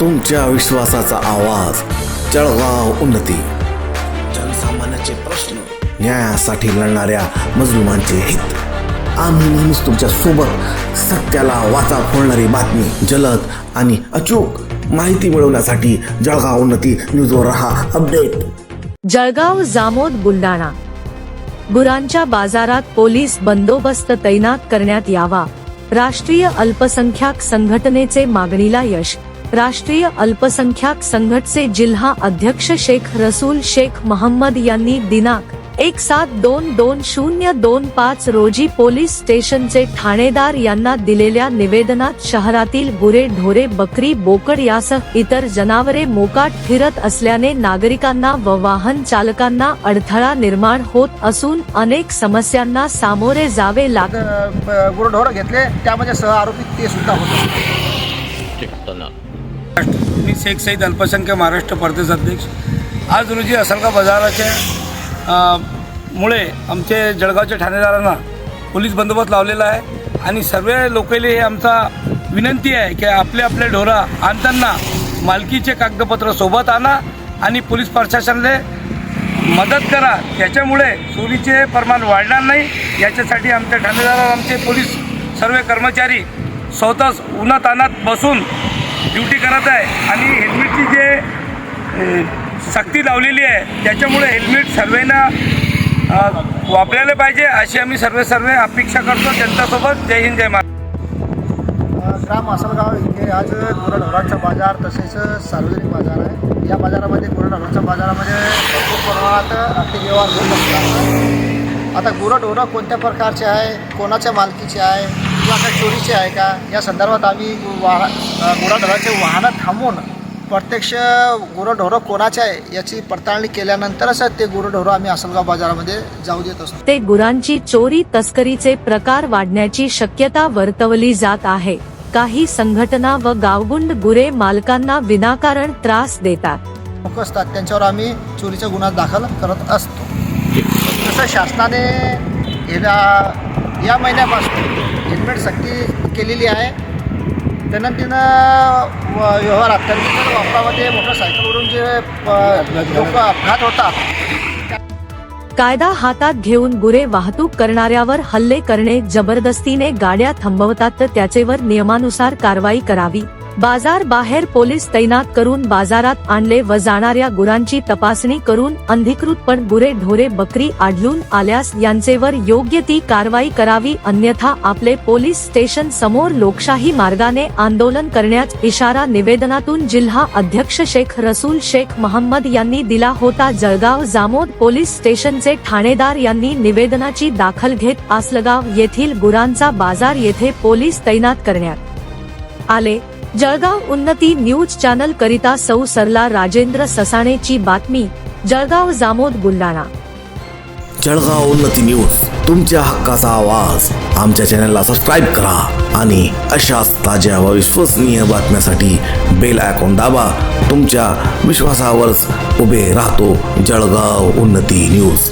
तुमच्या विश्वासाचा आवाज. जळगाव उन्नती. जनसामान्याचे प्रश्न न्यायासाठी लढणाऱ्या मजलुमांचे हित. आम्ही नेहमीच तुमच्यासोबत सत्याला वाचा फोडणारी बातमी जलद आणि अचूक माहिती मिळवण्यासाठी जळगाव उन्नती न्यूजवर रहा अपडेट. जळगाव जामोद बुलडाणा गुरांच्या बाजारात पोलीस बंदोबस्त तैनात करण्यात यावा. राष्ट्रीय अल्पसंख्याक संघटनेचे मागणीला यश. राष्ट्रीय अल्पसंख्याक संघटचे जिल्हा अध्यक्ष शेख रसूल शेख मोहम्मद यांनी दिनांक एक सात दोन दोन शून्य दोन पाच रोजी पोलीस स्टेशनचे ठाणेदार यांना दिलेल्या निवेदनात शहरातील गुरे ढोरे बकरी बोकड यासह इतर जनावरे मोकाट फिरत असल्याने नागरिकांना व वाहन चालकांना अडथळा निर्माण होत असून अनेक समस्यांना सामोरे जावे लागत गुरढोर घेतले त्यामध्ये सह आरोपी ते सुद्धा होते. मी शेख सईद अल्पसंख्य महाराष्ट्र प्रदेश अध्यक्ष. आज रोजी असलगा बाजाराच्या मुळे आमचे जळगावच्या ठाणेदारांना पोलीस बंदोबस्त लावलेला आहे आणि सर्व लोकांना हे आमचा विनंती आहे की आपले आपले ढोरा आणताना मालकीचे कागदपत्र सोबत आणा आणि पोलीस प्रशासनाने मदत करा. त्याच्यामुळे चोरीचे प्रमाण वाढणार नाही. याच्यासाठी आमच्या ठाणेदार आमचे पोलीस सर्व कर्मचारी स्वतःच उन्हात अनात बसून ड्युटी करत आहे. आणि हेल्मेटची जे सक्ती लावलेली आहे त्याच्यामुळे हेल्मेट सर्वांना वापरायला पाहिजे अशी आम्ही सर्व सर्व अपेक्षा करतो त्यांच्यासोबत. जय हिंद जय महाराष्ट्र. ग्राम असलगाव इथे आज गुरढोरांचा बाजार तसेच सार्वजनिक बाजार आहे. या बाजारामध्ये गुरढोरांच्या बाजारामध्ये भरपूर प्रमाणात आर्थिक व्यवहार होत असतात. आता गुरढोरं कोणत्या प्रकारचे आहे? कोणाच्या मालकीचे आहे? किंवा काही चोरीचे आहे का? या संदर्भात आम्ही वाह गुराढोराचे वाहनं थांबवून प्रत्यक्ष गुरढोरं कोणाचे आहे याची पडताळणी केल्यानंतरच ते गुरढोरं आम्ही असलगाव बाजारामध्ये जाऊ देत असतो. ते गुरांची चोरी तस्करीचे प्रकार वाढण्याची शक्यता वर्तवली जात आहे. काही संघटना व गावगुंड गुरे मालकांना विनाकारण त्रास देतात. लोक असतात त्यांच्यावर आम्ही चोरीचा गुन्हा दाखल करत असतो. तसं शासनाने गेल्या या महिन्यापासून ट्रीटमेंट सक्ती केलेली आहे. दैनंदिन व- व्यवहारात दैनंदिन वापरामध्ये मोटरसायकलवरून जे लोक अपघात होतात. कायदा हातात घेऊन गुरे वाहतूक करणाऱ्यावर हल्ले करणे जबरदस्तीने गाड्या थांबवतात तर त्याचेवर नियमानुसार कारवाई करावी. बाजार बाहेर पोलीस तैनात करून बाजारात आणले व जाणाऱ्या गुरांची तपासणी करून अंधिकृतपण गुरे ढोरे बकरी आढळून आल्यास यांचेवर योग्य ती कारवाई करावी अन्यथा आपले पोलीस स्टेशन समोर लोकशाही मार्गाने आंदोलन करण्यास इशारा निवेदनातून जिल्हा अध्यक्ष शेख रसूल शेख महम्मद यांनी दिला होता. जळगाव जामोद पोलीस स्टेशनचे ठाणेदार यांनी निवेदनाची दाखल घेत आसलगाव येथील गुरांचा बाजार येथे पोलीस तैनात करण्यात आले. जळगाव उन्नती न्यूज चॅनल करिता सौ सरला राजेंद्र ससाणेची बातमी जळगाव जामोद बुलढाणा. जळगाव उन्नती न्यूज तुमच्या हक्काचा आवाज. आमच्या चॅनलला सबस्क्राईब करा आणि अशाच ताज्या व विश्वसनीय बातम्यासाठी बेल आयकॉन दाबा. तुमच्या विश्वासावरच उभे राहतो जळगाव उन्नती न्यूज.